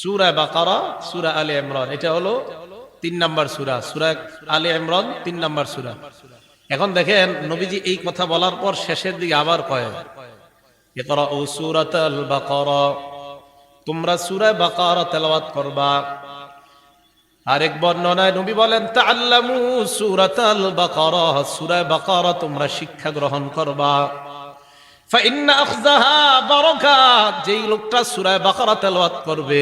সুরা বাকারা, সুরা আলী ইমরান। এটা হলো তিন নাম্বার সুরা। সুরা আলে ইমরান, তিন নাম্বার সুরা। এখন দেখেন, নবীজি এই কথা বলার পর শেষের দিকে আবার কয় তোমরা সুরা বাকারা তেলাওয়াত করবা। আরেক বর্ণনায় নবী বলেন, তাআল্লামু সূরাত আল বাকারা। সূরা বাকারা তোমরা শিক্ষা গ্রহণ করবা। যেই লোকটা সূরা বাকারা তেলাওয়াত করবে,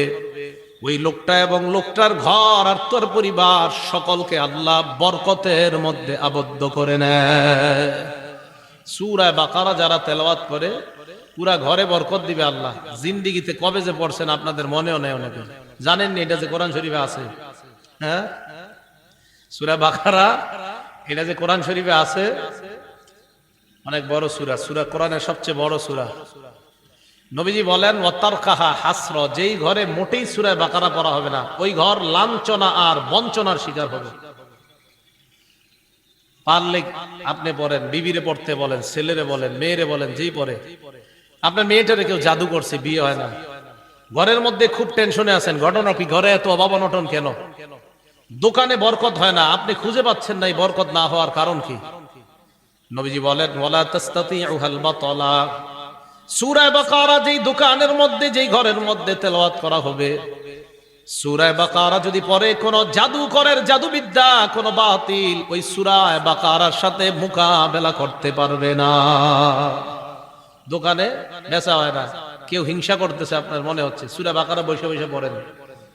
ওই লোকটা এবং লোকটার ঘর আর তোর পরিবার সকলকে আল্লাহ বরকতের মধ্যে আবদ্ধ করে নেয়। সূরা বাকারা যারা তেলাওয়াত করে, পুরা ঘরে বরকত দিবে আল্লাহ। জিন্দিগিতে কবে যে পড়ছেন আপনাদের মনেও নেই অনেকে। জানেন নি এটা যে কোরআন শরীফে আছে? হ্যাঁ? সুরা বাকারা, এটা যে কোরআন শরীফে আছে অনেক বড় সুরা। সুরা কোরআনের সবচেয়ে বড় সুরা। নবীজি বলেন কাহা হাসর যেই ঘরে মোটেই সুরায় বাকারা পড়া হবে না। ওই ঘর লাঞ্ছনা আর বঞ্চনার শিকার হবে। পারলে আপনি পড়েন, বিবিরে পড়তে বলেন, ছেলেরে বলেন, মেয়েরে বলেন, যেই পড়ে। আপনার মেয়েটারে কেউ জাদু করছে, বিয়ে হয় না। ঘরের মধ্যে খুব টেনশনে আছেন, ঘটনা কি? ঘরে এত অভাব অনটন কেন? দোকানে বরকত হয় না, আপনি খুঁজে পাচ্ছেন না এই বরকত না হওয়ার কারণ কি? নবীজি বলেন, ওয়ালা তাস্তাতিউহাল বাতলা। সূরা বাকারা যেই দোকানের মধ্যে, যেই ঘরের মধ্যে তেলাওয়াত করা হবে, সূরা বাকারা যদি পরে কোন জাদুকরের জাদুবিদ্যা, কোন বাতিল ওই সূরা বাকারার সাথে মোকাবেলা করতে পারবে না। দোকানে বেচা হয় না। কেউ হিংসা করতেছে, আপনার মনে হচ্ছে। সূরা বাকারা বসে বসে পড়েন।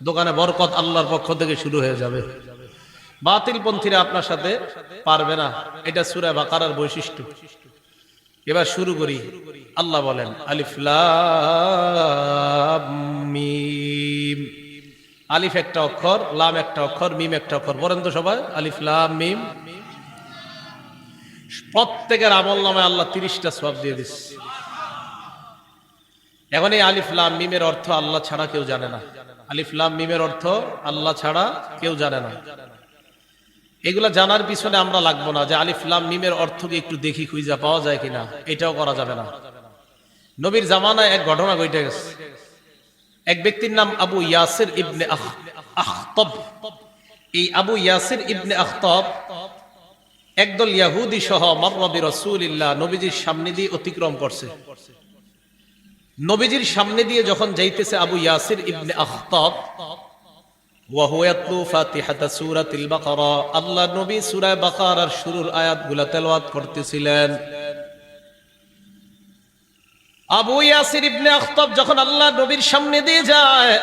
দোকানে বরকত আল্লাহর পক্ষ থেকে শুরু হয়ে যাবে। বাতিল পন্থীরা আপনার সাথে পারবে না। এটা সূরা বাকারার বৈশিষ্ট্য। এবার শুরু করি। আল্লাহ বলেন আলিফলা আলিফ একটা অক্ষর, লাম একটা অক্ষর, মিম একটা অক্ষর। বলেন তো সবাই, আলিফ, লাম, মিম। প্রত্যেকের আমল নামে আল্লাহ তিরিশটা সব দিয়ে দিচ্ছে এখন এই আলিফ, লাম, মিমের অর্থ আল্লাহ ছাড়া কেউ জানে না। আলিফ, লাম, মিমের অর্থ আল্লাহ ছাড়া কেউ জানে না। এগুলা জানার পিছনে আমরা লাগবো না যে আলিফ লাম মিমের অর্থ কি একটু দেখি খুঁজা পাওয়া যায় কিনা, এটাও করা যাবে না। নবীর জামানায় এক ঘটনা ঘটে গেছে। এক ব্যক্তির নাম আবু ইয়াসির ইবনে আখ- আখতব। এই আবু ইয়াসির ইবনে আখতব একদল ইয়াহুদি সহ মাররবি রসুলিল্লাহ নবীজির সামনে দিয়ে অতিক্রম করছে। নবীজির সামনে দিয়ে যখন যাইতেছে আবু ইয়াসির ইবনে আখতব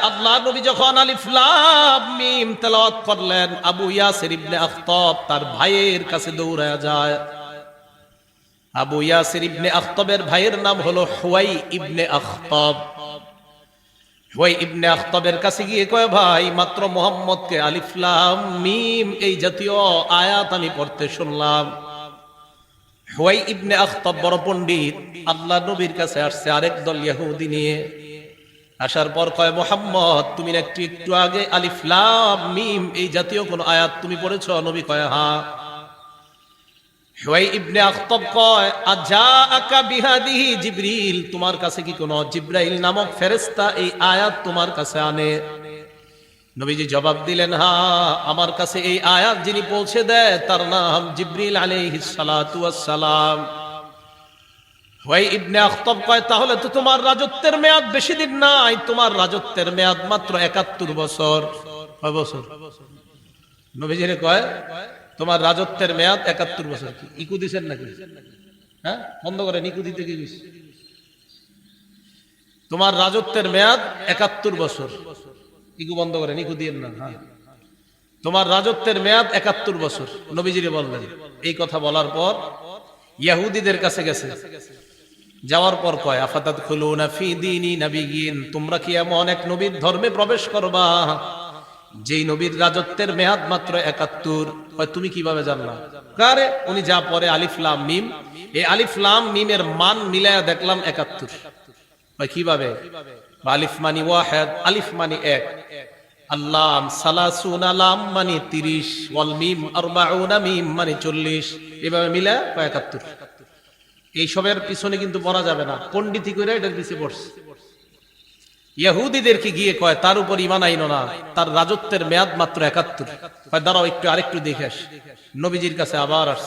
আল্লাহ নবী যখন আলিফ তেলাওয়াত করলেন, আবু ইয়াসির ইবনে আখতাব তার ভাইয়ের কাছে দৌড়ায় যায়। আবু ইয়াসির ইবনে আখতাবের ভাইয়ের নাম হলো হুয়াই ইবনে আখতাব। ওই ইবনে আখতাবের কাছে গিয়ে কয়, ভাই, মাত্র মোহাম্মদকে আলিফলাম মিম এই জাতীয় আয়াত আমি পড়তে শুনলাম। হুয়াই ইবনে আখতাব বড় পণ্ডিত আল্লাহ নবীর কাছে আসছে আরেক দল ইয়াহুদি নিয়ে। আসার পর কয়, মোহাম্মদ, তুমি একটু একটু আগে আলিফলাম মিম এই জাতীয় কোন আয়াত তুমি পড়েছ? নবী কয় হ্যাঁ। হুয়াই ইবনে আখতাব কয়, আজাআকা বিহাদিহি জিবরিল? তোমার কাছে কি কোন জিব্রাইল নামক ফেরেশতা এই আয়াত তোমার কাছে আনে? নবীজি জবাব দিলেন হ্যাঁ আমার কাছে এই আয়াত যিনি পৌঁছে দেয়, তার নাম জিব্রিল আলাইহিস সালাতু ওয়াস সালাম ইবনে আখতাব কয়, তাহলে তো তোমার রাজত্বের মেয়াদ বেশি দিন নাই, তোমার রাজত্বের মেয়াদ মাত্র একাত্তর বছর। কয় বছর? নবীজিরে কয় তোমার রাজত্বের মেয়াদ একাত্তর বছর কি? ইকু দিছেন নাকি? হ্যাঁ? বন্ধ করেন, ইকু দিতে কি তোমার রাজত্বের মেয়াদ একাত্তর বছর। ইকু বন্ধ করেন, ইকু দিয়েন না। হ্যাঁ। তোমার রাজত্বের মেয়াদ একাত্তর বছর। নবীজিরে বললেন, এই কথা বলার পর ইয়াহুদিদের কাছে গেছে। যাওয়ার পর কয় আফাতাত খুলুনা ফি দীনি নাবিয়িন তোমরা কি এমন এক নবীর ধর্মে প্রবেশ করবা? যেই নবীর রাজত্বের মেয়াদ মাত্র একাত্তর তুমি কীভাবে জানলা? কারে? উনি যা পরে আলিফলাম মিম। এই আলিফলাম মিমের মান মিলায়া দেখলাম একাত্তর। কীভাবে? আলিফ মানি ওয়াহেদ, আলিফ মানি এক। আল্লাম পিছনে কিন্তু পড়া যাবে না। পণ্ডিতি করে এটার পিছিয়ে পড়ছে। ইহুদিদেরকে গিয়ে কয়, তার উপর ইমান আইনো না, তার রাজত্বের মেয়াদ মাত্র একাত্তর। কয়, দাঁড়াও একটু, আরেকটু দেখে আস। নবীজির কাছে আবার আস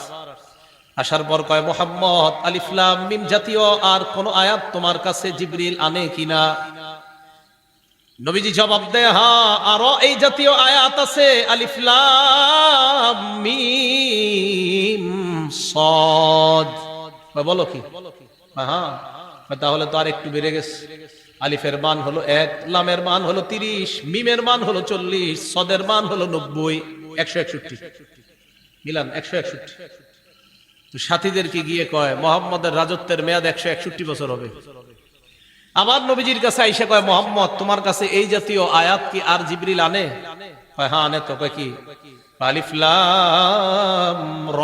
আসার পর কয়, মোহাম্মদ আলিফলাম মিম জাতীয় আর কোন আয়াত তোমার কাছে জিবরিল আনে কিনা নবীজি জবাব দেয় হ্যাঁ আরও এই জাতীয় আয়াত আছে আলিফলাম মিম, সদ। বলো কি? হ্যাঁ। তাহলে তো আর একটু বেড়ে গেছে। আলিফের মান হলো এক, লামের মান হলো তিরিশ, মিমের মান হলো চল্লিশ, সদের মান হলো নব্বই, একশো একষট্টি। মিলান, একশো একষট্টি। সাথীদেরকে গিয়ে কয়, মোহাম্মদের রাজত্বের মেয়াদ একশো একষট্টি বছর হবে। আবার নবীজির কাছে আইসা কয়, মোহাম্মদ, তোমার কাছে এই জাতীয় আয়াত কি আর জিবরিল আনে? কয় হ্যাঁ আনে তো। কয় কি? আলিফ লাম র।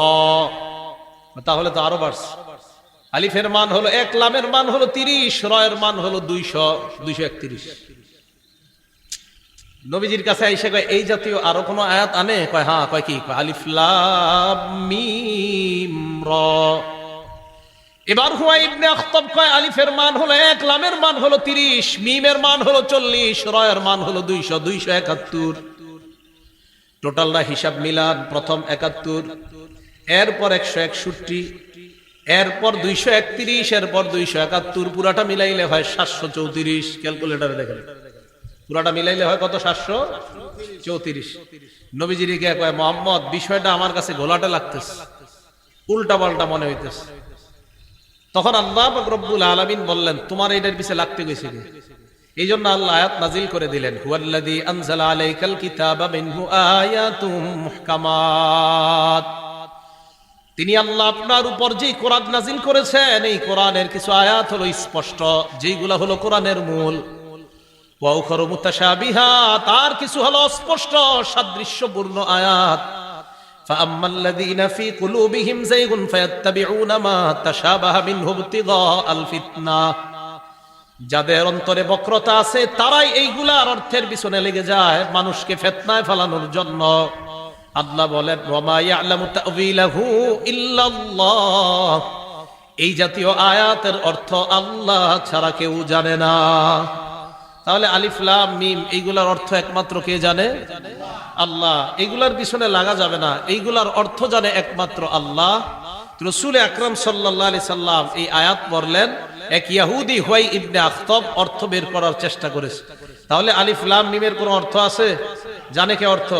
তাহলে তো আরও বাড়ছে। আলিফের মান হলো এক, লামের মান হলো তিরিশ, রয়ের মান হলো দুইশো দুইশো একত্রিশ। নবীজির কাছে এসে কয়, এই জাতীয় আরও কোনো আয়াত আনে? কয় হ্যাঁ। কয়, কি? আলিফ মিম, র। এবার হুয়া ইবনে আখতাব কয়, আলিফের মান হলো এক, লামের মান হলো তিরিশ, মিমের মান হলো চল্লিশ, রয়ের মান হলো দুইশো দুইশো একাত্তর। টোটালটা হিসাব মিলান, প্রথম একাত্তর, এরপর একশো একষট্টি এরপর দুইশো একত্রিশ, এরপর দুইশো একাত্তর, পুরাটা মিলাইলে হয় সাতশো চৌত্রিশ। ক্যালকুলেটারে দেখেন। পুরাটা মিলাইলে হয় কত? সাতশো চৌত্রিশ। নবীজির গিয়ে কয়, মোহাম্মদ, বিষয়টা আমার কাছে ঘোলাটা লাগতেছে। উল্টা পাল্টা মনে হইতেছে। তখন আল্লাহ রব্বুল আলামিন বললেন, তোমার এটার পিছে লাগতে গেছে এই জন্য আল্লাহ আয়াত নাজিল করে দিলেন হুয়াল্লাদি আনজালা আলাইকাল কিতাবা মিনহু আয়াতুম মুহকামাত। তিনি আল্লাহ আপনার উপর যে কোরআন নাজিল করেছেন এই কোরআনের কিছু আয়াত হলো স্পষ্ট যেগুলা হলো কোরআনের মূল ওয়াউখর মুতাশাবিহাত আর কিছু হলো স্পষ্ট সাদৃশ্যপূর্ণ আয়াত فأما الذين في قلوبهم زيغ فيتبعون ما تشابه منه ابتغاء الفتنة যাদের অন্তরে বক্রতা আছে তারাই এইগুলার অর্থের পিছনে লেগে যায় মানুষকে ফেতনায় ফেলানোর জন্য আল্লাহ বলেন এই জাতীয় আয়াতের অর্থ আল্লাহ ছাড়া কেউ জানে না। তাহলে আলিফ, লাম, মিম, এইগুলার অর্থ একমাত্র কে জানে? আল্লাহ। এইগুলার পিছনে লাগা যাবে না। এইগুলার অর্থ জানে একমাত্র আল্লাহ। রসুল আকরম সাল্লাহ আলি সাল্লাম এই আয়াত পড়লেন, এক ইয়াহুদি হুয়াই ইবনে আখতব অর্থ বের করার চেষ্টা করেছে। তাহলে আলিফ, লাম, মিমের কোনো অর্থ আছে? জানে কে অর্থ?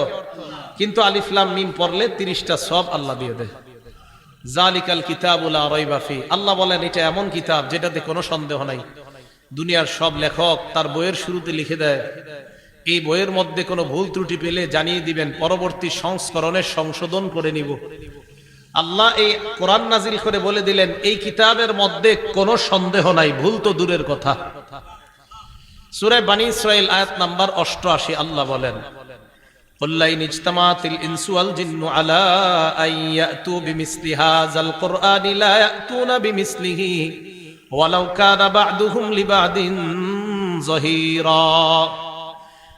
কিন্তু আলিফ লাম মিম পড়লে তিরিশটা সব আল্লাহ দিয়ে দেয়। জালিকাল কিতাবুল আরাইবাফি আল্লাহ বলেন, এটা এমন কিতাব যেটাতে কোনো সন্দেহ নাই। দুনিয়ার সব লেখক তার বইয়ের শুরুতে লিখে দেয়। এই বইয়ের মধ্যে কোনো ভুল ত্রুটি পেলে জানিয়ে দিবেন, পরবর্তী সংস্করণে সংশোধন করে নিব। আল্লাহ এই কোরআন নাজিল করে বলে দিলেন, এই কিতাবের মধ্যে কোনো সন্দেহ নাই, ভুল তো দূরের কথা। সুরে বানী ইসরাইল আয়াত নাম্বার অষ্টআশি, আল্লাহ বলেন قل لئن اجتمعت الإنس والجن على أن يأتوا بمثل هذا القرآن لا يأتون بمثله ولو كان بعضهم لبعض ظهيرا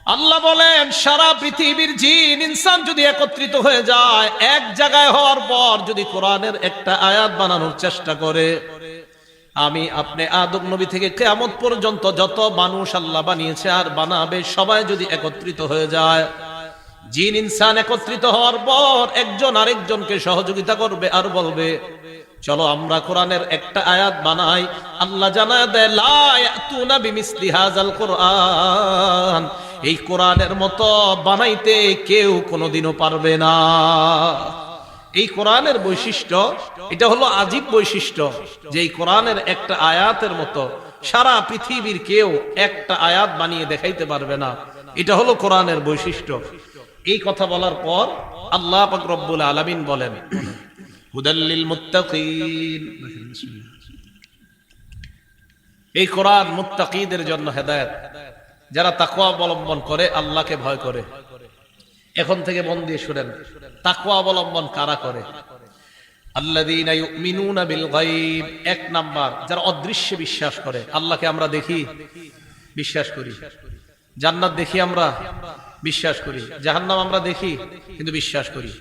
আল্লাহ বলেন সারা পৃথিবীর জিন ইনসান যদি একত্রিত হয়ে যায় এক জায়গায় হওয়ার পর যদি কোরআনের একটা আয়াত বানানোর চেষ্টা করে আমি আপনি আদম নবী থেকে কেয়ামত পর্যন্ত যত মানুষ আল্লাহ বানিয়েছে আর বানাবে সবাই যদি একত্রিত হয়ে যায় জিন ইনসান একত্রিত হওয়ার পর একজন আরেকজনকে সহযোগিতা করবে আর বলবে, চলো আমরা কোরআনের একটা আয়াত বানাই। আল্লাহ জানায় দেয় কোরআন। এই কোরআনের মতো বানাইতে কেউ কোনোদিনও পারবে না। এই কোরআনের বৈশিষ্ট্য, এটা হলো আজীব বৈশিষ্ট্য যে এই কোরআনের একটা আয়াতের মতো সারা পৃথিবীর কেউ একটা আয়াত বানিয়ে দেখাইতে পারবে না। এটা হলো কোরআনের বৈশিষ্ট্য। এই কথা বলার পর আল্লাহ পাক রব্বুল আলামিন বলেন হুদাল্লিল মুত্তাকিন। এই কোরআন মুত্তাকিদের জন্য হেদায়েত। যারা তাকওয়া অবলম্বন করে, আল্লাহকে ভয় করে। এখন থেকে মন দিয়ে শুনেন, তাকওয়া অবলম্বন কারা করে? আল্লাযীনা ইউমিনুনা বিল গায়ব। এক নাম্বার, যারা অদৃশ্যে বিশ্বাস করে, আল্লাহকে আমরা দেখি, বিশ্বাস করি। জান্নাত দেখি আমরা বিশ্বাস করি। জাহান্নাম আমরা দেখি, কিন্তু বিশ্বাস করি।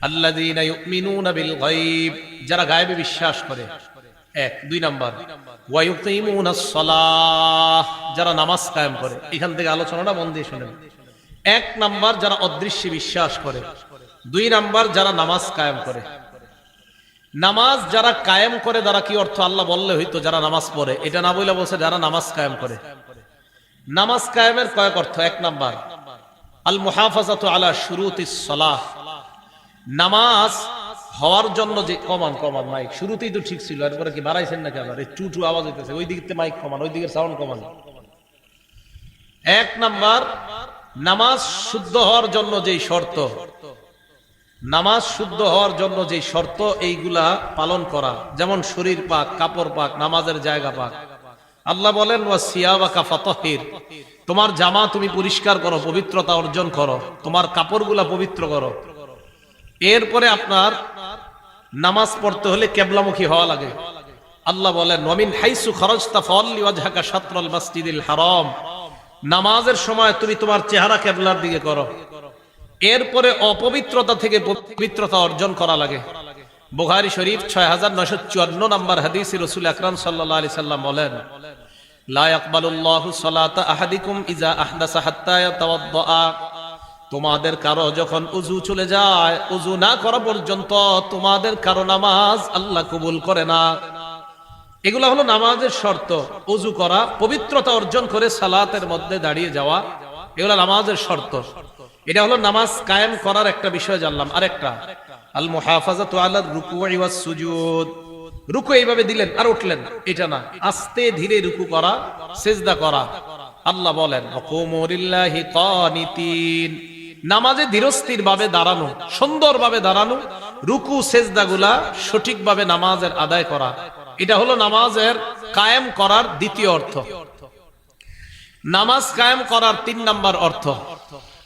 আল্লাযীনা বিল গায়ব, যারা গায়েবে বিশ্বাস করে। এক, দুই নাম্বার। যারা নামাজ কায়েম করে। এখান থেকে আলোচনাটা মন দিয়ে শুনেন। এক নাম্বার, যারা অদৃশ্যে বিশ্বাস করে। দুই নাম্বার, যারা নামাজ কায়েম করে। নামাজ যারা কায়েম করে দ্বারা কি অর্থ আল্লাহ বললে হইতো যারা নামাজ পড়ে? এটা না বলে বলছে যারা নামাজ কায়েম করে। নামাজ কায়েমের কয়েক অর্থ। এক নাম্বার আল মুহাফাজাত আলা শুরুতিস সালাহ। নামাজ হওয়ার জন্য যে কমান কমান, মাইক। শুরুতেই তো ঠিক ছিল, এরপরে কি বাড়াইছেন নাকি আবার? এই টু টু আওয়াজ হইতেছে ওই দিকে মাইক কমান ওই দিকের সাউন্ড কমান। এক নাম্বার, নামাজ শুদ্ধ হওয়ার জন্য যেই শর্ত। নামাজ শুদ্ধ হওয়ার জন্য যে শর্ত, এইগুলা পালন করা। যেমন শরীর পাক, কাপড় পাক, নামাজের জায়গা পাক। আল্লাহ বলেন, ওয়া সিয়াবাকা ফাতাহির। তোমার জামা তুমি পরিষ্কার করো, পবিত্রতা অর্জন করো, তোমার কাপড়গুলা পবিত্র করো। এরপরে আপনার নামাজ পড়তে হলে কেবলামুখী হওয়া লাগে। আল্লাহ বলেন নমিন হাইসু খরচতা ফল্লি ওয়াজহাকা শাতরাল মাসজিদিল হারাম। নামাজের সময় তুমি তোমার চেহারা কেবলার দিকে করো। এরপরে অপবিত্রতা থেকে পবিত্রতা অর্জন করা লাগে। বুখারী শরীফ ছয় হাজার নয়শো চুয়ান্ন নম্বর হাদিস রসুল আকরাম সাল্লাহ আলি সাল্লাম বলেন তোমাদের কারও যখন উজু চলে যায় উজু না করা পর্যন্ত তোমাদের কারও নামাজ আল্লাহ কবুল করে না। এগুলো হলো নামাজের শর্ত। উজু করা, পবিত্রতা অর্জন করে সালাতের মধ্যে দাঁড়িয়ে যাওয়া, এগুলো নামাজের শর্ত। এটা হলো নামাজ কায়েম করার একটা বিষয় জানলাম। আরেকটা আল মুহাফাজাতু আলা রুকুই ওয়াস সুজুদ রুকু এইভাবে দিলেন আর উঠলেন। এটা না, আস্তে ধীরে রুকু করা, সেজদা করা। আল্লাহ বলেন নামাজে ধীরস্থির ভাবে দাঁড়ানো, সুন্দরভাবে দাঁড়ানো, রুকু, সেজদাগুলা সঠিকভাবে নামাজের আদায় করা। এটা হলো নামাজের কায়েম করার দ্বিতীয় অর্থ। নামাজ কায়েম করার তিন নাম্বার অর্থ।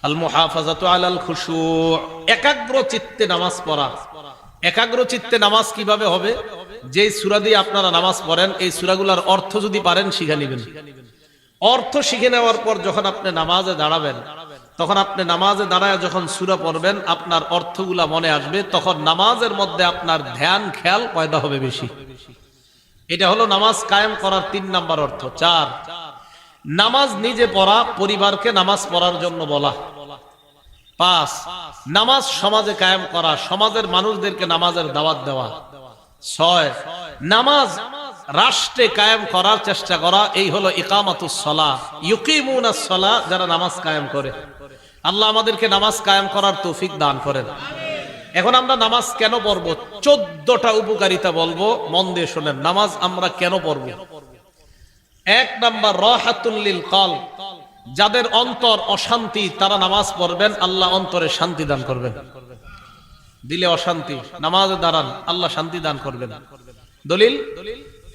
আল মুহাফাজাতু আলাল খুশু। একাগ্র চিত্তে নামাজ পড়া। একাগ্র চিত্তে নামাজ কীভাবে হবে? যে সূরা দিয়ে আপনারা নামাজ পড়েন, এই সূরাগুলোর অর্থ যদি পারেন, শিখে নেবেন। অর্থ শিখে নেওয়ার পর যখন আপনি নামাজে দাঁড়াবেন, তখন আপনি নামাজে দাঁড়ায় যখন সূরা পড়বেন, আপনার অর্থগুলা মনে আসবে, তখন নামাজের মধ্যে আপনার ধ্যান, খেয়াল পয়দা হবে বেশি। এটা হলো নামাজ কায়েম করার তিন নাম্বার অর্থ। চার, নামাজ নিজে পড়া, পরিবারকে নামাজ পড়ার জন্য বলা। পাঁচ, নামাজ সমাজে কায়েম করা, সমাজের মানুষদেরকে নামাজের দাওয়াত দেওয়া। ছয়, নামাজ রাষ্ট্রে কায়েম করার চেষ্টা করা, এই হলো ইকামাতুস সলা। ইউকিমুনাস সলা, যারা নামাজ কায়েম করে। আল্লাহ আমাদেরকে নামাজ কায়েম করার তৌফিক দান করেন। এখন আমরা নামাজ কেন পড়ব? চোদ্দটা উপকারিতা বলব, মন দিয়ে শোনেন, নামাজ আমরা কেন পড়ব? এক নাম্বার রহাতুল্লিল কল যাদের অন্তর অশান্তি, তারা নামাজ পড়বেন, আল্লাহ অন্তরে শান্তি দান করবেন। দিলে অশান্তি, নামাজে দাঁড়ান, আল্লাহ শান্তি দান করবেন। দলিল?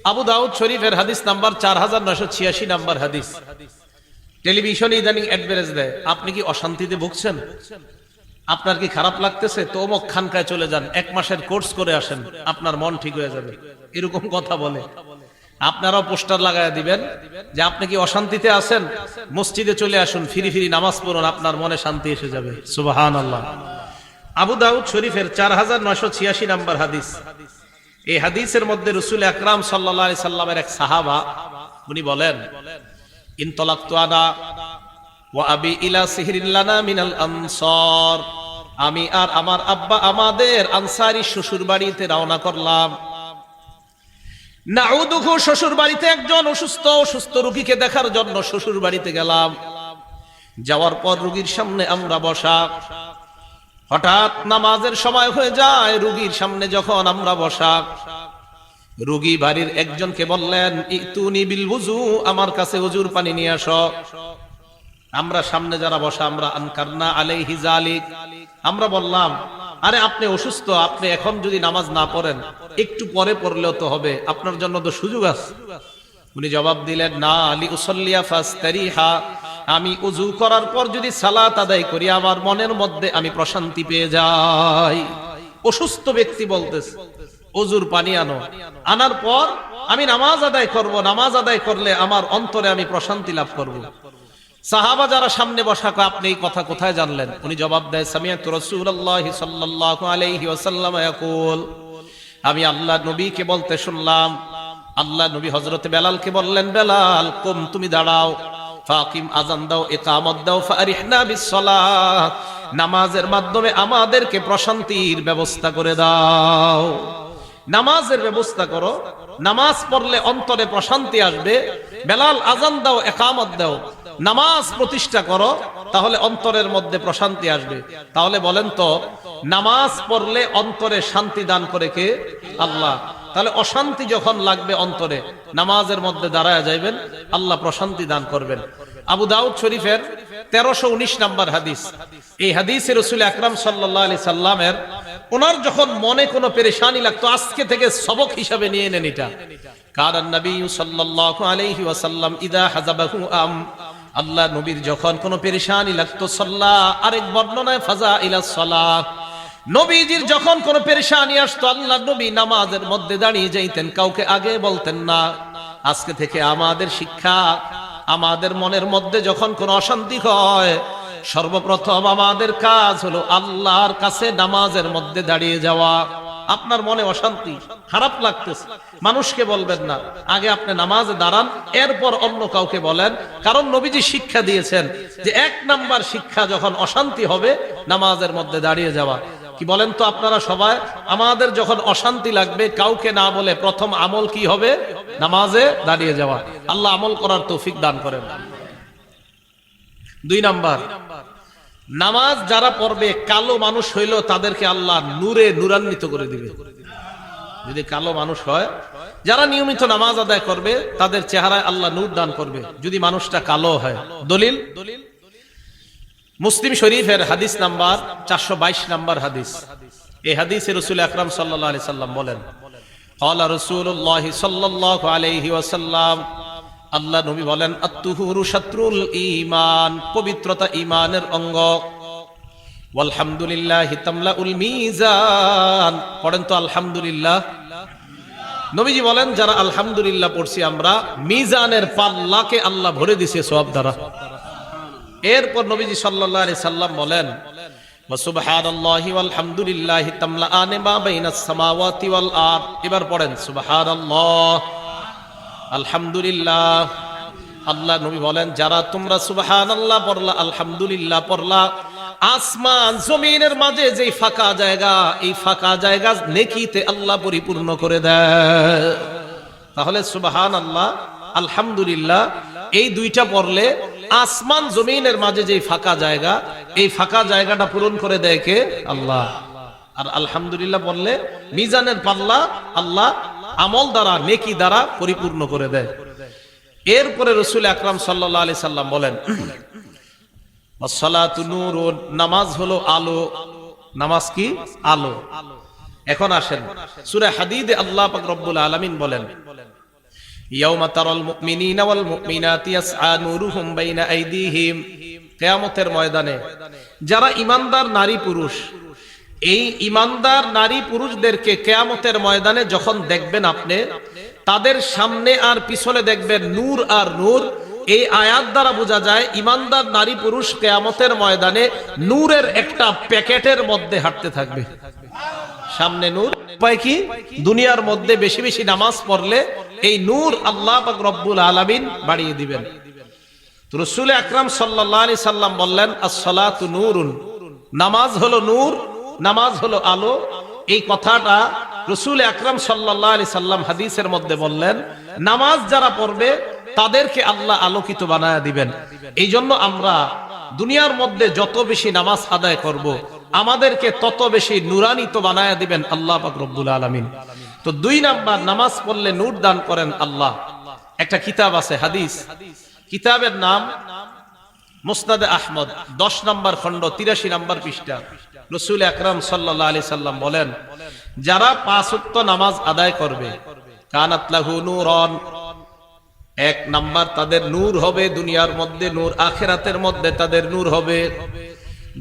আবু দাউদ শরীফের হাদিস নাম্বার চার হাজার নয়শো ছিয়াশি নাম্বার হাদিস। টেলিভিশনে ইদানিং অ্যাডভারেজ দেয়, আপনি কি অশান্তিতে ভুগছেন? আপনার কি খারাপ লাগতেছে? তো অমুক খানকায় চলে যান, এক মাসের কোর্স করে আসেন, আপনার মন ঠিক হয়ে যাবে। এরকম কথা বলে। আপনারাও পোস্টার লাগায় দিবেন যে আপনি কি অশান্তিতে আছেন? মসজিদে চলে আসুন, ফিরি ফিরি নামাজ পড়ুন, আপনার মনে শান্তি এসে যাবে। সুবাহান আল্লাহ আবু দাউদ শরীফের চার হাজার নয়শো ছিয়াশি নাম্বার হাদিস। এই হাদিসের মধ্যে রসুল আকরাম সাল্লা সাল্লামের এক সাহাবা, উনি বলেন ইনতলাক্তু আনা ওয়া আবি ইলা সিহরিল্লানা মিনাল আনসার। আমি আর আমার আব্বা আমাদের আনসারি শ্বশুর বাড়িতে রওনা করলাম। নাউদুহু শ্বশুর বাড়িতে একজন অসুস্থ অসুস্থ রুগীকে দেখার জন্য শ্বশুর বাড়িতে গেলাম। যাওয়ার পর রুগীর সামনে আমরা বসা। হঠাৎ নামাজের সময় হয়ে যায়, রুগীর সামনে যখন আমরা বসা, রুগী বাড়ির একজনকে বললেন, ইতুনি বিল বুজু আমার কাছে হুজুর পানি নিয়ে আসো। আমরা সামনে যারা বসা, আমরা আনকারনা আলাইহি জালিক আমরা বললাম, আরে আপনি অসুস্থ, আপনি এখন যদি নামাজ না পড়েন, একটু পরে পড়লেও তো হবে, আপনার জন্য তো সুযোগ আছে। উনি জবাব দিলেন না আলী উসল্লিয়া ফাস্তারিহা। আমি উজু করার পর যদি সালাত আদায় করি আমার মনের মধ্যে আমি প্রশান্তি পেয়ে যাই। অসুস্থ ব্যক্তি বলতেছে অজুর পানি আনো। আনার পর আমি নামাজ আদায় করব নামাজ আদায় করলে আমার অন্তরে আমি প্রশান্তি লাভ করব। সাহাবা যারা সামনে বসা কয়, আপনি এই কথা কোথায় জানলেন? উনি জবাব দেয় সামিয়াতু রাসূলুল্লাহি সাল্লাল্লাহু আলাইহি ওয়াসাল্লাম ইয়াকুল। আমি আল্লাহ নবীকে বলতে শুনলাম আল্লাহ নবী হজরতে বেলালকে বললেন, বেলাল, কম, তুমি দাঁড়াও। ফাকিম আজান দাও একামত দাও, ফারিহনা বিসসালাহ নামাজের মাধ্যমে আমাদেরকে প্রশান্তির ব্যবস্থা করে দাও। নামাজের ব্যবস্থা করো। নামাজ পড়লে অন্তরে প্রশান্তি আসবে। বেলাল আজান দাও একামত দাও। নামাজ প্রতিষ্ঠা করো, তাহলে অন্তরের মধ্যে প্রশান্তি আসবে। তাহলে বলেন তো, নামাজ পড়লে অন্তরে শান্তি দান করে কে? আল্লাহ। তাহলে অশান্তি যখন লাগবে অন্তরে, নামাজের মধ্যে দাঁড়ায় যাইবেন, আল্লাহ প্রশান্তি দান করবেন। আবু দাউদ শরীফের তেরোশো উনিশ নাম্বার হাদিস। এই হাদিসে রসুল আকরাম সাল্লাহ আলি সাল্লামের, ওনার যখন মনে কোনো পেরেশানি লাগতো, আজকে থেকে সবক হিসাবে নিয়ে নেন এটা। কারণ নবী সাল্লাল্লাহু আলাইহি ওয়াসাল্লাম ইদা হাজাবাহু আম। আল্লাহ নবীর যখন কোনো পেরেশানি লাগতো, সাল্লাহ আরেক বর্ণনায়, ফাজা ইলা সালাহ। নবীজির যখন কোনো পেরেশানি আসতো, আল্লাহ নবী নামাজের মধ্যে দাঁড়িয়ে যাইতেন, কাউকে আগে বলতেন না, আজকে থেকে আমাদের শিক্ষা, আমাদের মনের মধ্যে যখন কোনো অশান্তি হয়, সর্বপ্রথম আমাদের কাজ হলো আল্লাহর কাছে নামাজের মধ্যে দাঁড়িয়ে যাওয়া। আপনার মনে অশান্তি, খারাপ লাগতেছে, মানুষকে বলবেন না, আগে আপনি নামাজে দাঁড়ান, এরপর অন্য কাউকে বলেন, কারণ নবীজি শিক্ষা দিয়েছেন যে এক নাম্বার শিক্ষা যখন অশান্তি হবে, নামাজের মধ্যে দাঁড়িয়ে যাওয়া। কি বলেন তো আপনারা সবাই? আমাদের যখন অশান্তি লাগবে, কাউকে না বলে প্রথম আমল কি হবে? নামাজে দাঁড়িয়ে যাওয়া। আল্লাহ আমল করার তৌফিক দান করেন। দুই নাম্বার, নামাজ যারা পড়বে, কালো মানুষ হইল তাদেরকে আল্লাহ নূরে নূরান্বিত করে দিবে। যদি কালো মানুষ হয়, যারা নিয়মিত নামাজ আদায় করবে, তাদের চেহারায় আল্লাহ নূর দান করবে। যদি মানুষটা কালো হয়। দলিল দলিল? মুসলিম শরীফের হাদিস নাম্বার চারশো বাইশ নাম্বার হাদিস। এই হাদিসে রসুল আকরাম সাল্লাহ আলি সাল্লাম বলেন আল্লাহ নবী বলেন শত্রুল পবিত্রতা ঈমানের অঙ্গ। আলহামদুলিল্লাহ উল মিজান। পড়েন তো আলহামদুলিল্লাহ। নবীজি বলেন, যারা আলহামদুলিল্লাহ পড়ছি আমরা, মিজানের পাল্লাকে আল্লাহ ভরে দিছে সব দ্বারা। এরপর নবীজি সাল্লাল্লাহু আলাইহি সাল্লাম বলেন সুবহানাল্লাহি ওয়ালহামদুলিল্লাহি তামলাআনে মা বাইনাস সামাওয়াতি ওয়াল আরদ। এবার পড়েন, সুবহানাল্লাহ, আলহামদুলিল্লাহ। আল্লাহ নবী বলেন, যারা তোমরা সুবহানাল্লাহ পড়লা, আলহামদুলিল্লাহ পড়লা, আসমান জমিনের মাঝে যেই ফাঁকা জায়গা, এই ফাঁকা জায়গা নেকিতে আল্লাহ পরিপূর্ণ করে দেয়। তাহলে সুবহান আল্লাহ আলহামদুলিল্লাহ, এই দুইটা পড়লে আসমান জমিনের মাঝে যে ফাঁকা জায়গা, এই ফাঁকা জায়গাটা পূরণ করে দেয় কে? আল্লাহ। আর আলহামদুলিল্লাহ বললে, মিজানের পাল্লা আল্লাহ আমল দ্বারা, নেকি দ্বারা পরিপূর্ণ করে দেয়। এরপরে রসুল আকরাম সাল্লাহ আলি সাল্লাম বলেন নামাজ হলো আলো। নামাজ কি? আলো। এখন আসেন। সুরে হাদিদে আল্লাহ রব্বুল আলামিন বলেন ময়দানে যারা ইমানদার নারী পুরুষ, এই ইমানদার নারী পুরুষদেরকে কেয়ামতের ময়দানে যখন দেখবেন আপনি, তাদের সামনে আর পিছনে দেখবেন নূর আর নূর। এই আয়াত দ্বারা বোঝা যায়, ইমানদার নারী পুরুষ কেয়ামতের ময়দানে নূরের একটা প্যাকেটের মধ্যে হাঁটতে থাকবে। সামনে নূর, উপায় কি? দুনিয়ার মধ্যে বেশি বেশি নামাজ পড়লে এই নূর আল্লাহ রব্বুল আলামিন বাড়িয়ে দিবেন। রসুল আকরাম আলাইহি সাল্লাম বললেন নূরুন। নামাজ হলো নূর, নামাজ হলো আলো। এই কথাটা রসুল আকরাম সাল্লাল্লাহু আলাইহি সাল্লাম হাদিসের মধ্যে বললেন, নামাজ যারা পড়বে তাদেরকে আল্লাহ আলোকিত বানায়া দিবেন। এই জন্য আমরা দুনিয়ার মধ্যে যত বেশি নামাজ আদায় করব, আমাদেরকে তত বেশি নুরানিত বানায়া দিবেন আল্লাহ রব্বুল আলামিন। তো দুই নাম্বার, নামাজ পড়লে নূর দান করেন আল্লাহ। একটা কিতাব আছে, হাদিস। কিতাবের নাম মুসনাদে আহমদ, দশ নম্বর খণ্ড, তিরাশি নম্বর পৃষ্ঠা। রসুল আকরাম সাল্লাহ আলি সাল্লাম বলেন, যারা পাঁচ উক্ত নামাজ আদায় করবে নূরন এক নাম্বার তাদের নূর হবে দুনিয়ার মধ্যে, নূর আখেরাতের মধ্যে তাদের নূর হবে।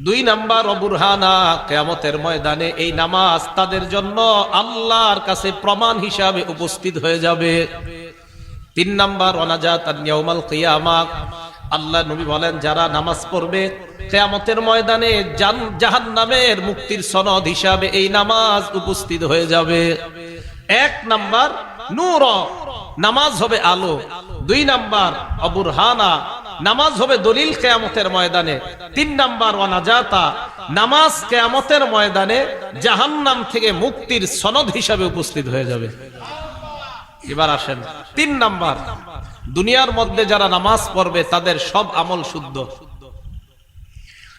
দুই নাম্বার, অবুরহানা, কেয়ামতের ময়দানে এই নামাজ তাদের জন্য আল্লাহর কাছে প্রমাণ হিসাবে উপস্থিত হয়ে যাবে। তিন নাম্বার, অনাজাত নিয়মাল কিয়ামা। আল্লাহ নবী বলেন, যারা নামাজ পড়বে, কেয়ামতের ময়দানে জাহান নামের মুক্তির সনদ হিসাবে এই নামাজ উপস্থিত হয়ে যাবে। এক নাম্বার নূর, নামাজ হবে আলো। দুই নাম্বার, অবুরহানা। নামাজ হবে দলিল কেয়ামতের ময়দানে। তিন নাম্বার ওয়ানাজাতা নামাজ কেয়ামতের ময়দানে জাহান্নাম থেকে মুক্তির সনদ হিসাবে উপস্থিত হয়ে যাবে। এবার আসেন, তিন নাম্বার। দুনিয়ার মধ্যে যারা নামাজ পড়বে, তাদের সব আমল শুদ্ধ।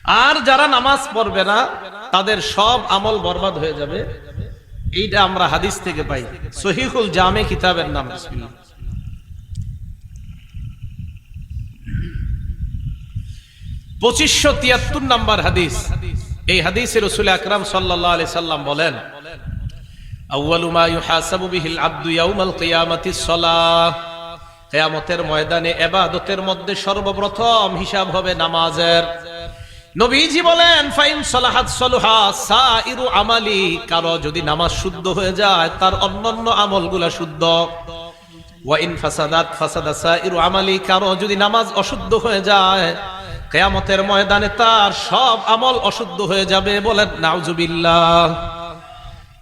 আর যারা নামাজ পড়বে না, তাদের সব আমল বরবাদ হয়ে যাবে। এইটা আমরা হাদিস থেকে পাই। সহিহুল জামে কিতাবের নাম। পঁচিশশো তিয়াত্তর নাম্বার হাদিস। এই হাদিসে রসুল আকরাম সাল্লাহ আলি সাল্লাম বলেন কিয়ামতের ময়দানে ইবাদতের মধ্যে সর্বপ্রথম হিসাব হবে নামাজের। নবীজি বলেন, ফাইন সলাহাত সলহা সাইরু আমালি, কারও যদি নামাজ শুদ্ধ হয়ে যায়, তার অন্যান্য আমলগুলা শুদ্ধ। ওয়াইন ফাসাদাত ফাসাদা সাইরু আমালি, কারও যদি নামাজ অশুদ্ধ হয়ে যায়, কেয়ামতের ময়দানে তার সব আমল অশুদ্ধ হয়ে যাবে বলেন, নাউজুবিল্লাহ।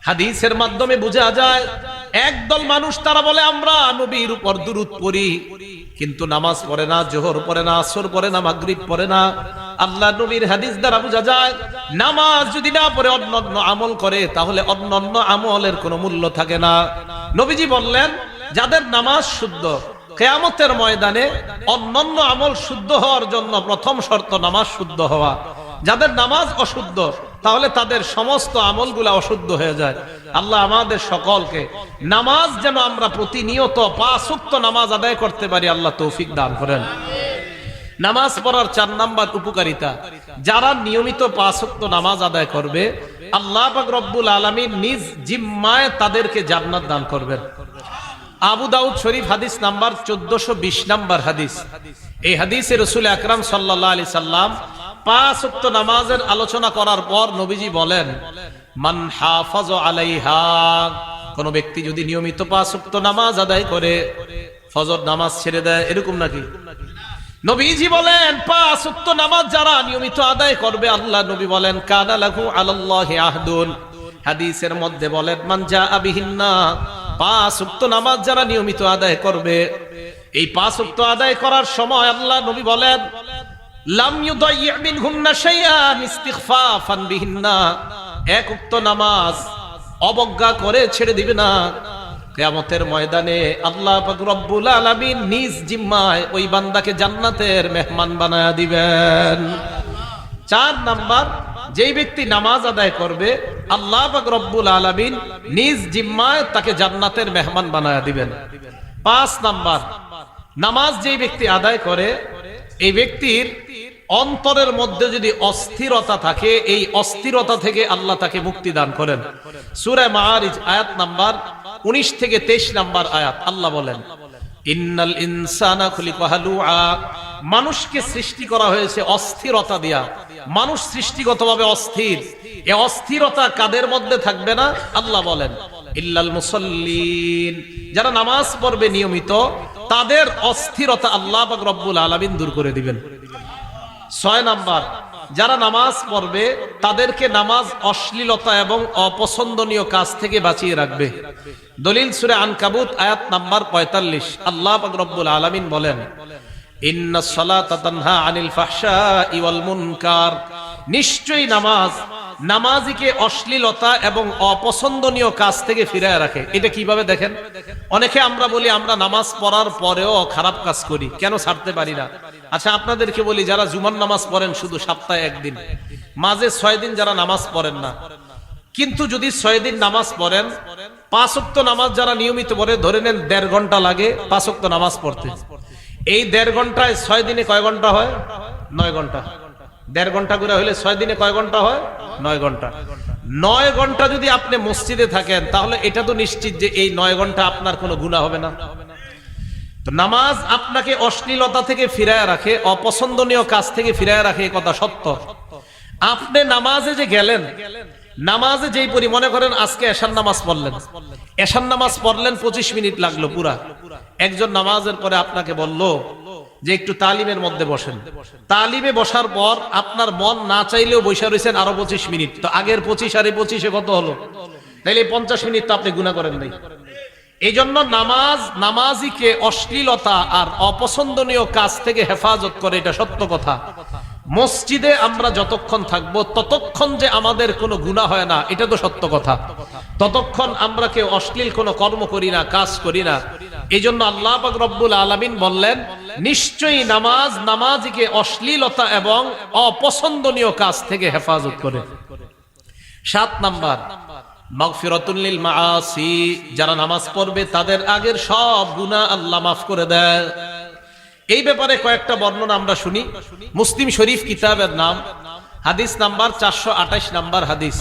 হাদিসের মাধ্যমে বোঝা যায়, একদল মানুষ তারা বলে, আমরা নবীর উপর দুরুদ পড়ি। কিন্তু নামাজ পড়ে না, জোহর পড়ে না, আসর পড়ে না, মাগরিব পড়ে না। আল্লাহ নবীর হাদিস দ্বারা বোঝা যায়, নামাজ যদি না পড়ে, অন্যান্য আমল করে, তাহলে অন্যান্য আমলের কোনো মূল্য থাকে না। নবীজি বললেন, যাদের নামাজ শুদ্ধ, কেয়ামতের ময়দানে অন্যান্য আমল শুদ্ধ হওয়ার জন্য প্রথম শর্ত নামাজ শুদ্ধ হওয়া। যাদের নামাজ অশুদ্ধ তাহলে তাদের সমস্ত আমলগুলা অশুদ্ধ হয়ে যায়। আল্লাহ আমাদের সকলকে নামাজ যেন আমরা প্রতিনিয়ত পাঁচুক্ত নামাজ আদায় করতে পারি, আল্লাহ তৌফিক দান করেন। নামাজ পড়ার চার নাম্বার উপকারিতা, যারা নিয়মিত পাঁচুক্ত নামাজ আদায় করবে, আল্লাহ রব্বুল আলমী নিজ জিম্মায় তাদেরকে জান্নাত দান করবেন। আবু দাউদ শরীফ হাদিস নাম্বার চোদ্দশো বিশ নাম্বার হাদিস। এই হাদিসে রসুল আকরাম সাল্লাহ আলি সাল্লাম পাঁচ উক্ত নামাজের আলোচনা করার পর নবীজি বলেন, মান হাফাজ আলাইহা কোন ব্যক্তি যদি নিয়মিত পাঁচ উক্ত নামাজ আদায় করে, ফজর নামাজ ছেড়ে দেয়, এরকম নাকি? নবীজি বলেন পাঁচ উক্ত নামাজ যারা নিয়মিত আদায় করবে, আল্লাহ নবী বলেন, কানা লাহু আলাল্লাহি আহদুন হাদিসের মধ্যে বলেন, মান যা আবিহিন্না পাঁচ উক্ত নামাজ যারা নিয়মিত আদায় করবে, এই পাঁচ উক্ত আদায় করার সময় আল্লাহ নবী বলেন এক উক্ত নামাজ অবজ্ঞা করে ছেড়ে দিবে না। কিয়ামতের ময়দানে আল্লাহ রব্বুল আলামিন নিজ জিম্মায় ওই বান্দাকে জান্নাতের মেহমান বানায়া দিবেন। চার নাম্বার, যেই ব্যক্তি নামাজ আদায় করবে, আল্লাহ রব্বুল আলামিন নিজ জিম্মায় তাকে জান্নাতের মেহমান বানায়া দিবেন। পাঁচ নাম্বার, নামাজ যেই ব্যক্তি আদায় করে এই ব্যক্তির অন্তরের মধ্যে যদি অস্থিরতা থাকে, এই অস্থিরতা থেকে আল্লাহ তাকে মুক্তি দান করেন। সুরে মারিজ আয়াত নাম্বার উনিশ থেকে তেইশ নাম্বার আয়াত, আল্লাহ বলেন মানুষকে সৃষ্টি করা হয়েছে অস্থিরতা দিয়া। মানুষ অস্থির। এ অস্থিরতা কাদের মধ্যে থাকবে না? আল্লাহ বলেন, ইল্লাল মুসল্লিন। যারা নামাজ পড়বে নিয়মিত তাদের অস্থিরতা আল্লাহ রব্বুল আলামিন দূর করে দিবেন। ছয় নাম্বার, যারা নামাজ পড়বে, তাদেরকে নামাজ অশ্লীলতা এবং অপছন্দনীয় কাজ থেকে বাঁচিয়ে রাখবে। দলিল সুরে আনকাবুত, আয়াত নাম্বার পঁয়তাল্লিশ। আল্লাহ রব্বুল আলামিন বলেন তানহা আনিল নিশ্চয়ই নামাজ নামাজিকে অশ্লীলতা এবং অপছন্দনীয় কাজ থেকে ফিরায় রাখে। এটা কীভাবে দেখেন? অনেকে আমরা বলি, আমরা নামাজ পড়ার পরেও খারাপ কাজ করি। কেন ছাড়তে পারি না? আচ্ছা আপনাদেরকে বলি, যারা জুমার নামাজ পড়েন শুধু সপ্তাহে একদিন, মাঝে ছয় দিন যারা নামাজ পড়েন না। কিন্তু যদি ছয় দিন নামাজ পড়েন পাঁচক্ত নামাজ যারা নিয়মিত পড়ে, ধরে নেন দেড় ঘণ্টা লাগে পাঁচক্ত নামাজ পড়তে। এই দেড় ঘন্টায় ছয় দিনে কয় ঘণ্টা হয়? নয় ঘণ্টা। দেড় ঘণ্টা করে হলে ছয় দিনে কয় ঘণ্টা হয়? নয় ঘণ্টা। নয় ঘণ্টা যদি আপনি মসজিদে থাকেন তাহলে এটা তো নিশ্চিত যে এই নয় ঘণ্টা আপনার কোনো গুণা হবে না। তো নামাজ আপনাকে অশ্লীলতা থেকে ফিরায় রাখে অপছন্দনীয় কাজ থেকে ফিরায় রাখে কথা সত্য। আপনি নামাজে যে গেলেন নামাজে যেই পরি মনে করেন আজকে এশান নামাজ পড়লেন এশান নামাজ পড়লেন পঁচিশ মিনিট লাগল পুরা। একজন নামাজের পরে আপনাকে বলল যে একটু তালিমের মধ্যে বসেন। তালিমে বসার পর আপনার মন না চাইলেও বৈশা রয়েছেন আরও পঁচিশ মিনিট। তো আগের পঁচিশ আর এই পঁচিশে কত হলো? তাইলে পঞ্চাশ মিনিট তো আপনি গুণা করেন নাই। এই জন্য নামাজ, নামাজিকে অশ্লীলতা আর অপছন্দনীয় কাজ থেকে হেফাজত করে এটা সত্য কথা। মসজিদে আমরা যতক্ষণ থাকব, ততক্ষণ যে আমাদের কোনো গুণা হয় না, এটা তো সত্য কথা। ততক্ষণ আমরা কেউ অশ্লীল কোনো কর্ম করি না, কাজ করি না। এই জন্য আল্লাহ রব্বুল আলমিন বললেন, নিশ্চয়ই নামাজ নামাজিকে অশ্লীলতা এবং অপছন্দনীয় কাজ থেকে হেফাজত করে। সাত নাম্বার মাগফিরাতুল মাআসি, যারা নামাজ পড়বে তাদের আগের সব গুনাহ আল্লাহ মাফ করে দেয়। এই ব্যাপারে কয়েকটা বর্ণনা আমরা শুনি মুসলিম শরীফ কিতাবের নাম হাদিস নাম্বার চারশো আঠাশ নাম্বার হাদিস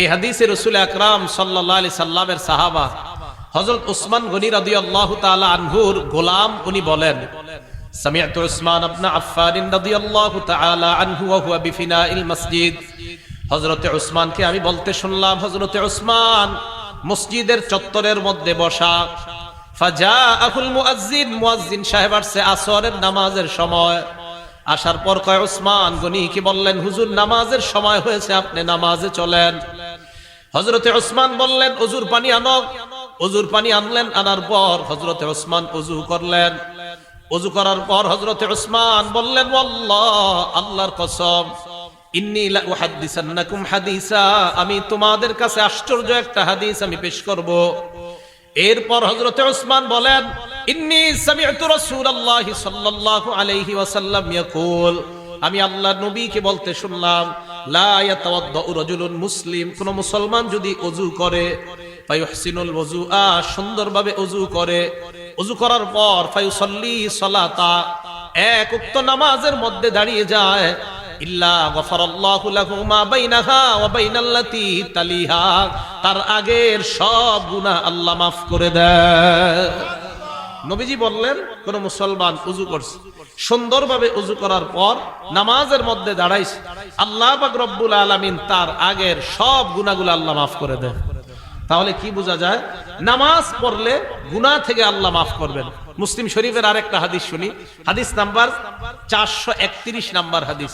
এই হাদিসে রসুল আকরাম সাল্লাহ আলি সাল্লামের সাহাবা হজরত উসমান গনি রাদি আল্লাহ তালা আনহুর গোলাম উনি বলেন سمعت عثمان بن عفان رضي الله تعالى عنه وهو بفناء المسجد হজরতে উসমানকে আমি বলতে শুনলাম হজরতে উসমান মসজিদের চত্বরের মধ্যে বসা ফাজা আকুল মুয়াজ্জিন মুয়াজ্জিন সাহেব আসছে আসরের নামাজের সময়। আসার পর কয় উসমান গনি কি বললেন? হুজুর, নামাজের সময় হয়েছে, আপনি নামাজে চলেন। হজরতে উসমান বললেন অজুর পানি আনো। অজুর পানি আনলেন, আনার পর হজরতে উসমান অজু করলেন। অজু করার পর হজরতে উসমান বললেন আল্লাহ আল্লাহর কসম আমি তোমাদের কাছে আশ্চর্য একটা হাদিস আমি পেশ করব। এরপর হযরতে উসমান বলেন আলাইহি ওয়াসাল্লাম আমি আল্লাহর নবীকে বলতে শুনলাম, লা মুসলিম। কোন মুসলমান যদি ওযু করে, ফায়ুহসিনুল ওযুআ, সুন্দরভাবে করে ওযু করার পর ফায়ুসাল্লি সালাতা, এক উক্ত নামাজের মধ্যে দাঁড়িয়ে যায় ইল্লা গফারাল্লাহু লাহু মা বাইনাহা ওয়া বাইনাল্লাতি তালিহা। তার আগের সব গুনাহ আল্লাহ মাফ করে দেয়। নবীজি বললেন, কোন মুসলমান উজু করছে। সুন্দরভাবে উজু করার পর নামাজের মধ্যে দাঁড়াইছে। আল্লাহ পাক রব্বুল আলামিন তার আগের সব গুনাহগুলো আল্লাহ মাফ করে দেয় তাহলে কি বোঝা যায়? নামাজ পড়লে গুনাহ থেকে আল্লাহ মাফ করবেন। মুসলিম শরীফের আরেকটা হাদিস শুনি। হাদিস নাম্বার চারশো একত্রিশ নাম্বার হাদিস।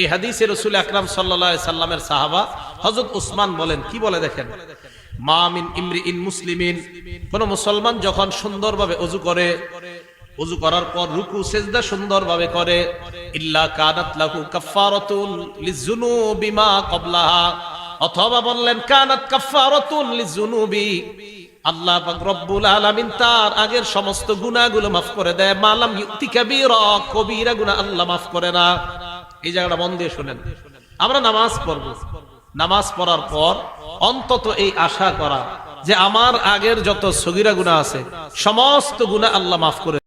এই হাদিসে রসুল আকরাম সাল্লা সাল্লামের সাহাবা হজরত উসমান বলেন, কি বলে দেখেন? মামিন ইমরি ইন মুসলিমিন। কোন মুসলমান যখন সুন্দরভাবে অজু করে অজু করার পর রুকু, সেজদা সুন্দরভাবে করে, ইল্লা কানাত লাহু কাফফারাতুন লিযুনুবি মা ক্বাবলাহা। অথবা বললেন, কানাত কাফফারাতুন লিযুনুবি। আল্লাহ পাক রব্বুল আলামিন তার আগের সমস্ত গুনাহগুলো মাফ করে দেয়। মালাম ইউতি কাবীরা, কবিরা গুনাহ আল্লাহ মাফ করে না। এই জায়গাটা মন দিয়ে শুনেন। আমরা নামাজ পড়ব। নামাজ পড়ার পর অন্তত এই আশা করা যে আমার আগের যত সগিরা গুণা আছে, সমস্ত গুণা আল্লাহ মাফ করে